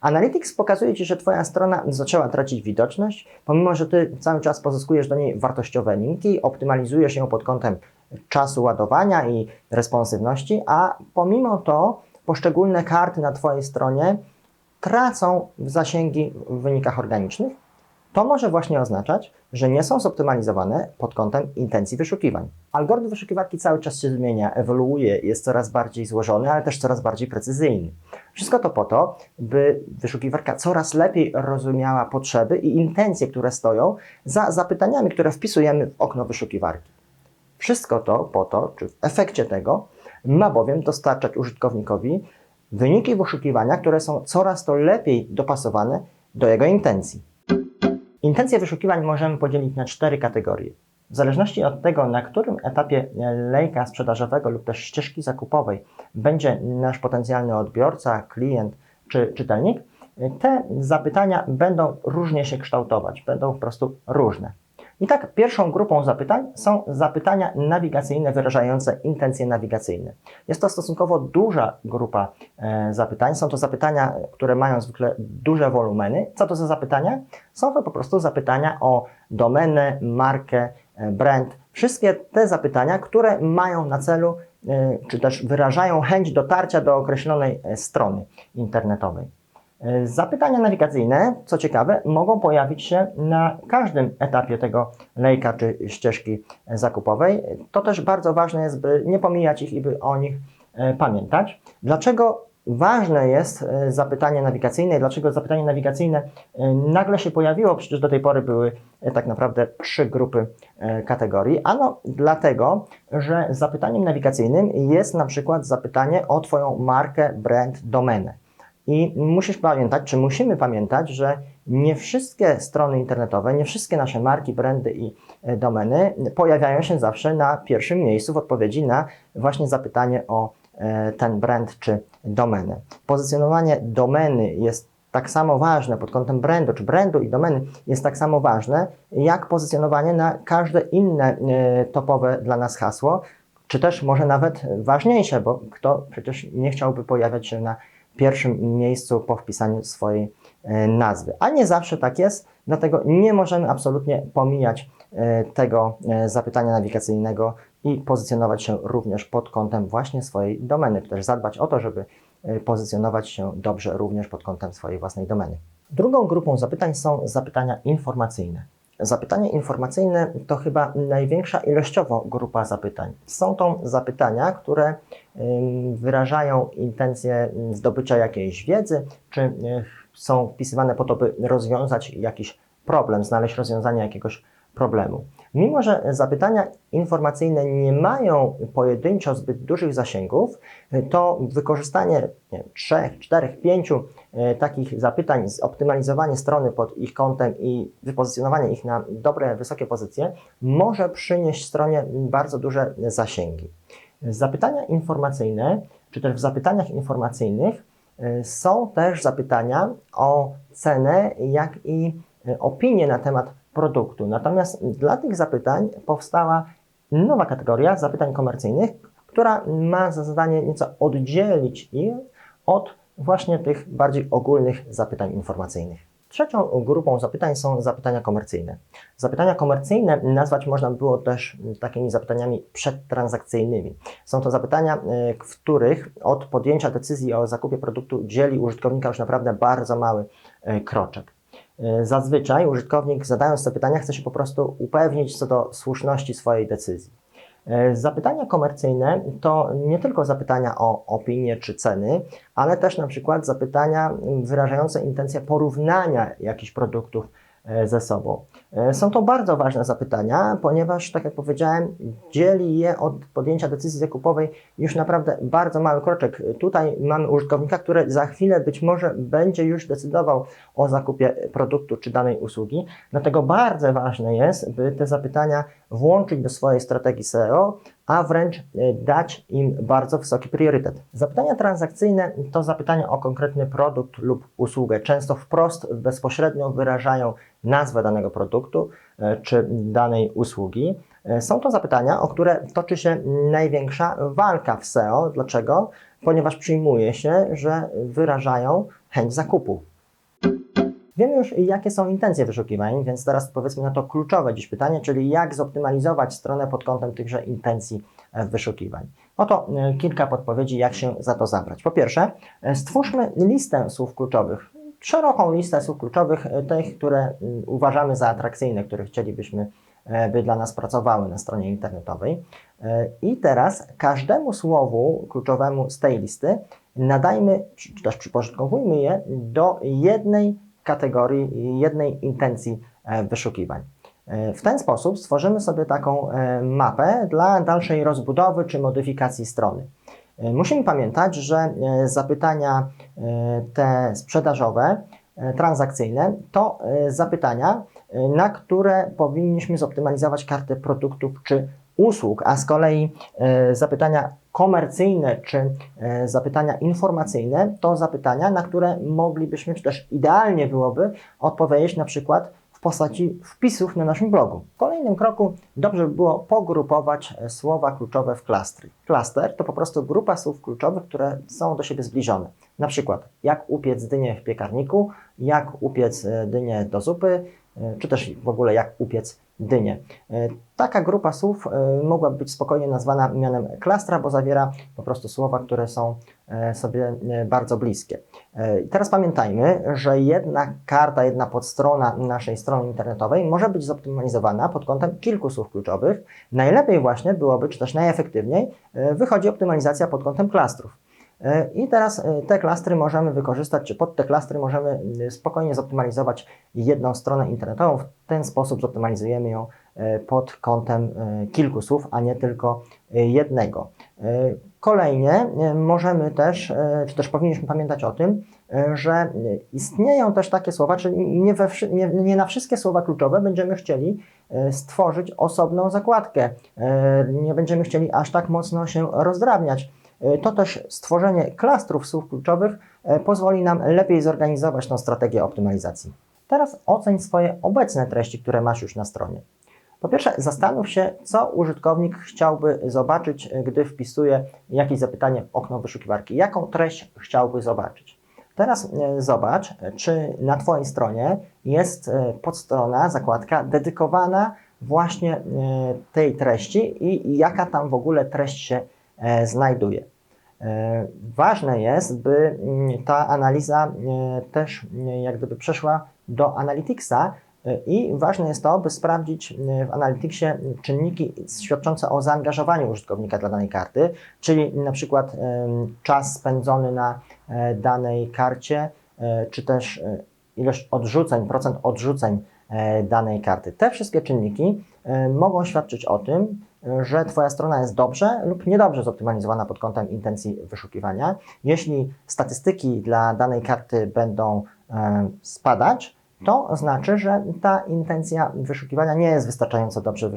Analytics pokazuje Ci, że Twoja strona zaczęła tracić widoczność, pomimo że Ty cały czas pozyskujesz do niej wartościowe linki, optymalizujesz ją pod kątem czasu ładowania i responsywności, a pomimo to poszczególne karty na Twojej stronie tracą w zasięgi w wynikach organicznych, to może właśnie oznaczać, że nie są zoptymalizowane pod kątem intencji wyszukiwań. Algorytm wyszukiwarki cały czas się zmienia, ewoluuje, jest coraz bardziej złożony, ale też coraz bardziej precyzyjny. Wszystko to po to, by wyszukiwarka coraz lepiej rozumiała potrzeby i intencje, które stoją za zapytaniami, które wpisujemy w okno wyszukiwarki. Wszystko to po to, czy w efekcie tego, ma bowiem dostarczać użytkownikowi wyniki wyszukiwania, które są coraz to lepiej dopasowane do jego intencji. Intencje wyszukiwań możemy podzielić na cztery kategorie. W zależności od tego, na którym etapie lejka sprzedażowego lub też ścieżki zakupowej będzie nasz potencjalny odbiorca, klient czy czytelnik, te zapytania będą różnie się kształtować, będą po prostu różne. I tak pierwszą grupą zapytań są zapytania nawigacyjne wyrażające intencje nawigacyjne. Jest to stosunkowo duża grupa e, zapytań. Są to zapytania, które mają zwykle duże wolumeny. Co to za zapytania? Są to po prostu zapytania o domenę, markę, e, brand. Wszystkie te zapytania, które mają na celu, e, czy też wyrażają chęć dotarcia do określonej e, strony internetowej. E, Zapytania nawigacyjne, co ciekawe, mogą pojawić się na każdym etapie tego lejka czy ścieżki zakupowej. To też bardzo ważne jest, by nie pomijać ich i by o nich e, pamiętać. Dlaczego ważne jest e, zapytanie nawigacyjne dlaczego zapytanie nawigacyjne e, nagle się pojawiło? Przecież do tej pory były e, tak naprawdę trzy grupy kategorii. Ano dlatego, że zapytaniem nawigacyjnym jest na przykład zapytanie o Twoją markę, brand, domenę. I musisz pamiętać, czy musimy pamiętać, że nie wszystkie strony internetowe, nie wszystkie nasze marki, brandy i domeny pojawiają się zawsze na pierwszym miejscu w odpowiedzi na właśnie zapytanie o ten brand czy domenę. Pozycjonowanie domeny jest tak samo ważne pod kątem brandu, czy brandu i domeny jest tak samo ważne, jak pozycjonowanie na każde inne e, topowe dla nas hasło, czy też może nawet ważniejsze, bo kto przecież nie chciałby pojawiać się na pierwszym miejscu po wpisaniu swojej e, nazwy. A nie zawsze tak jest, dlatego nie możemy absolutnie pomijać e, tego zapytania nawigacyjnego i pozycjonować się również pod kątem właśnie swojej domeny, też zadbać o to, żeby e, pozycjonować się dobrze również pod kątem swojej własnej domeny. Drugą grupą zapytań są zapytania informacyjne. Zapytania informacyjne to chyba największa ilościowo grupa zapytań. Są to zapytania, które wyrażają intencję ym, zdobycia jakiejś wiedzy, czy y, są wpisywane po to, by rozwiązać jakiś problem, znaleźć rozwiązanie jakiegoś problemu. Mimo, że zapytania informacyjne nie mają pojedynczo zbyt dużych zasięgów, to wykorzystanie nie, wiem, trzech, czterech, pięciu e, takich zapytań, zoptymalizowanie strony pod ich kątem i wypozycjonowanie ich na dobre, wysokie pozycje może przynieść stronie bardzo duże zasięgi. Zapytania informacyjne, czy też w zapytaniach informacyjnych e, są też zapytania o cenę, jak i e, opinie na temat produktu. Natomiast dla tych zapytań powstała nowa kategoria zapytań komercyjnych, która ma za zadanie nieco oddzielić je od właśnie tych bardziej ogólnych zapytań informacyjnych. Trzecią grupą zapytań są zapytania komercyjne. Zapytania komercyjne nazwać można było też takimi zapytaniami przedtransakcyjnymi. Są to zapytania, y, w których od podjęcia decyzji o zakupie produktu dzieli użytkownika już naprawdę bardzo mały y, kroczek. Y, Zazwyczaj użytkownik zadając te pytania chce się po prostu upewnić co do słuszności swojej decyzji. Y, Zapytania komercyjne to nie tylko zapytania o opinię czy ceny, ale też na przykład zapytania wyrażające intencję porównania jakichś produktów ze sobą. Y, Są to bardzo ważne zapytania, ponieważ, tak jak powiedziałem, dzieli je od podjęcia decyzji zakupowej już naprawdę bardzo mały kroczek. Tutaj mamy użytkownika, który za chwilę być może będzie już decydował o zakupie produktu czy danej usługi. Dlatego bardzo ważne jest, by te zapytania włączyć do swojej strategii SEO, a wręcz y, dać im bardzo wysoki priorytet. Zapytania transakcyjne to zapytania o konkretny produkt lub usługę. Często wprost, bezpośrednio wyrażają nazwę danego produktu y, czy danej usługi. Y, Są to zapytania, o które toczy się największa walka w SEO. Dlaczego? Ponieważ przyjmuje się, że wyrażają chęć zakupu. Wiemy już, jakie są intencje wyszukiwań, więc teraz powiedzmy na to kluczowe dziś pytanie, czyli jak zoptymalizować stronę pod kątem tychże intencji e, wyszukiwań. Oto e, kilka podpowiedzi, jak się za to zabrać. Po pierwsze, e, stwórzmy listę słów kluczowych, szeroką listę słów kluczowych, tych, które mm, uważamy za atrakcyjne, które chcielibyśmy, by dla nas pracowały na stronie internetowej. I teraz każdemu słowu kluczowemu z tej listy nadajmy, czy też przyporządkowujmy je do jednej kategorii, jednej intencji e, wyszukiwań. E, W ten sposób stworzymy sobie taką e, mapę dla dalszej rozbudowy czy modyfikacji strony. Musimy pamiętać, że zapytania te sprzedażowe, transakcyjne to zapytania, na które powinniśmy zoptymalizować kartę produktów czy usług, a z kolei zapytania komercyjne czy e, zapytania informacyjne to zapytania, na które moglibyśmy, czy też idealnie byłoby odpowiedzieć na przykład w postaci wpisów na naszym blogu. W kolejnym kroku dobrze by było pogrupować e, słowa kluczowe w klastry. Klaster to po prostu grupa słów kluczowych, które są do siebie zbliżone. Na przykład jak upiec dynię w piekarniku, jak upiec e, dynię do zupy, czy też w ogóle jak upiec dynię. E, Taka grupa słów e, mogłaby być spokojnie nazwana mianem klastra, bo zawiera po prostu słowa, które są e, sobie e, bardzo bliskie. Teraz pamiętajmy, że jedna karta, jedna podstrona naszej strony internetowej może być zoptymalizowana pod kątem kilku słów kluczowych. Najlepiej właśnie byłoby, czy też najefektywniej, wychodzi optymalizacja pod kątem klastrów. E, I teraz e, te klastry możemy wykorzystać, czy pod te klastry możemy e, spokojnie zoptymalizować jedną stronę internetową. W ten sposób zoptymalizujemy ją pod kątem kilku słów, a nie tylko jednego. Kolejnie możemy też, czy też powinniśmy pamiętać o tym, że istnieją też takie słowa, czyli nie, we, nie, nie na wszystkie słowa kluczowe będziemy chcieli stworzyć osobną zakładkę. Nie będziemy chcieli aż tak mocno się rozdrabniać. E, To też stworzenie klastrów słów kluczowych e, pozwoli nam lepiej zorganizować tą strategię optymalizacji. Teraz oceń swoje obecne treści, które masz już na stronie. Po pierwsze, zastanów się, co użytkownik chciałby zobaczyć, e, gdy wpisuje jakieś zapytanie w okno wyszukiwarki. Jaką treść chciałby zobaczyć? Teraz zobacz, czy na Twojej stronie jest podstrona, zakładka dedykowana właśnie tej treści i jaka tam w ogóle treść się znajduje. E, Ważne jest, by mm, ta analiza e, też e, jak gdyby przeszła do Analyticsa e, i ważne jest to, by sprawdzić e, w Analyticsie czynniki świadczące o zaangażowaniu użytkownika dla danej karty, czyli na przykład czas spędzony na e, danej karcie, e, czy też e, ilość odrzuceń, procent odrzuceń e, danej karty. Te wszystkie czynniki e, mogą świadczyć o tym, e, że Twoja strona jest dobrze lub niedobrze zoptymalizowana pod kątem intencji wyszukiwania. Jeśli statystyki dla danej karty będą e, spadać, to znaczy, że ta intencja wyszukiwania nie jest wystarczająco dobrze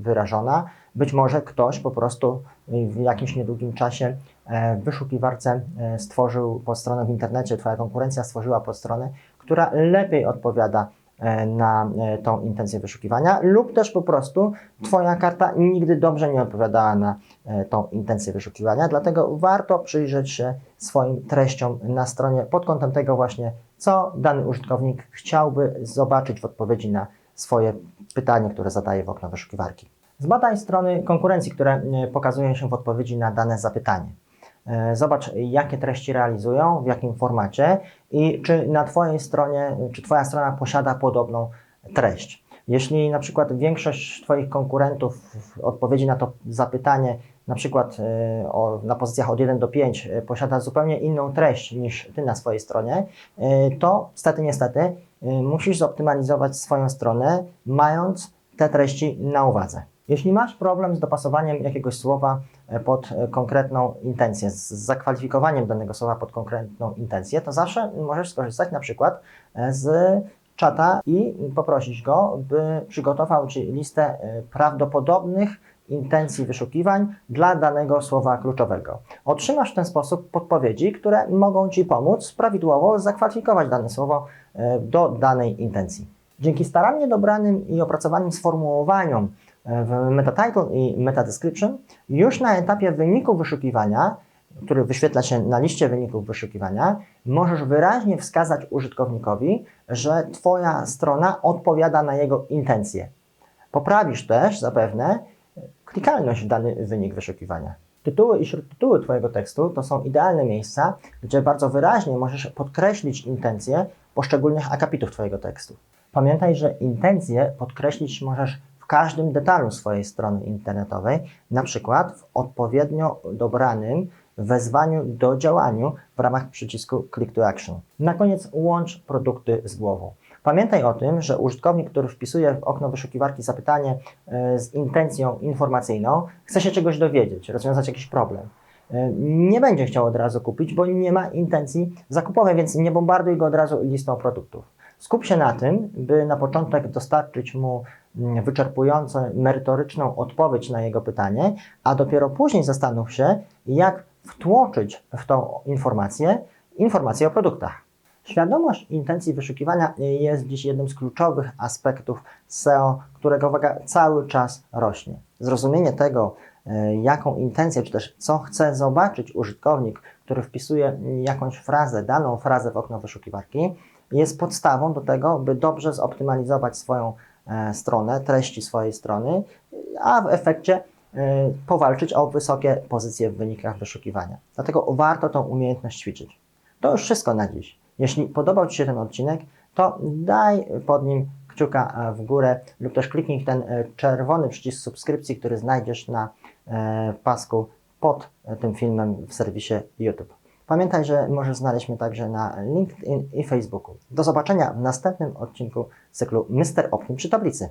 wyrażona. Być może ktoś po prostu w jakimś niedługim czasie e, w wyszukiwarce e, stworzył podstronę w internecie, Twoja konkurencja stworzyła podstronę, która lepiej odpowiada e, na e, tą intencję wyszukiwania, lub też po prostu Twoja karta nigdy dobrze nie odpowiadała na e, tą intencję wyszukiwania, dlatego warto przyjrzeć się swoim treściom na stronie pod kątem tego właśnie, co dany użytkownik chciałby zobaczyć w odpowiedzi na swoje pytanie, które zadaje w okno wyszukiwarki. Zbadaj strony konkurencji, które e, pokazują się w odpowiedzi na dane zapytanie. E, Zobacz, jakie treści realizują, w jakim formacie i czy na Twojej stronie, czy Twoja strona posiada podobną treść. Jeśli na przykład większość Twoich konkurentów w odpowiedzi na to zapytanie, na przykład e, o, na pozycjach od 1 do 5, e, posiada zupełnie inną treść niż Ty na swojej stronie, to stety, niestety musisz zoptymalizować swoją stronę, mając te treści na uwadze. Jeśli masz problem z dopasowaniem jakiegoś słowa e, pod e, konkretną intencję, z zakwalifikowaniem danego słowa pod konkretną intencję, to zawsze możesz skorzystać na przykład e, z czata i poprosić go, by przygotował Ci listę prawdopodobnych intencji wyszukiwań dla danego słowa kluczowego. Otrzymasz w ten sposób podpowiedzi, które mogą Ci pomóc prawidłowo zakwalifikować dane słowo do danej intencji. Dzięki starannie dobranym i opracowanym sformułowaniom w meta title i meta description, już na etapie wyniku wyszukiwania który wyświetla się na liście wyników wyszukiwania, możesz wyraźnie wskazać użytkownikowi, że Twoja strona odpowiada na jego intencje. Poprawisz też zapewne klikalność w dany wynik wyszukiwania. Tytuły i śródtytuły Twojego tekstu to są idealne miejsca, gdzie bardzo wyraźnie możesz podkreślić intencje poszczególnych akapitów Twojego tekstu. Pamiętaj, że intencje podkreślić możesz w każdym detalu swojej strony internetowej, na przykład w odpowiednio dobranym wezwaniu do działaniu w ramach przycisku Click to Action. Na koniec łącz produkty z głową. Pamiętaj o tym, że użytkownik, który wpisuje w okno wyszukiwarki zapytanie e, z intencją informacyjną, chce się czegoś dowiedzieć, rozwiązać jakiś problem. E, Nie będzie chciał od razu kupić, bo nie ma intencji zakupowej, więc nie bombarduj go od razu listą produktów. Skup się na tym, by na początek dostarczyć mu wyczerpującą, merytoryczną odpowiedź na jego pytanie, a dopiero później zastanów się, jak wtłoczyć w tą informację informacje o produktach. Świadomość intencji wyszukiwania jest dziś jednym z kluczowych aspektów SEO, którego waga cały czas rośnie. Zrozumienie tego, e, jaką intencję, czy też co chce zobaczyć użytkownik, który wpisuje jakąś frazę, daną frazę w okno wyszukiwarki, jest podstawą do tego, by dobrze zoptymalizować swoją stronę, treści swojej strony, a w efekcie e, powalczyć o wysokie pozycje w wynikach wyszukiwania. Dlatego warto tą umiejętność ćwiczyć. To już wszystko na dziś. Jeśli podobał Ci się ten odcinek, to daj pod nim kciuka e, w górę lub też kliknij ten e, czerwony przycisk subskrypcji, który znajdziesz na e, pasku pod e, tym filmem w serwisie YouTube. Pamiętaj, że możesz znaleźć mnie także na LinkedIn i Facebooku. Do zobaczenia w następnym odcinku cyklu Mr. Optim przy tablicy.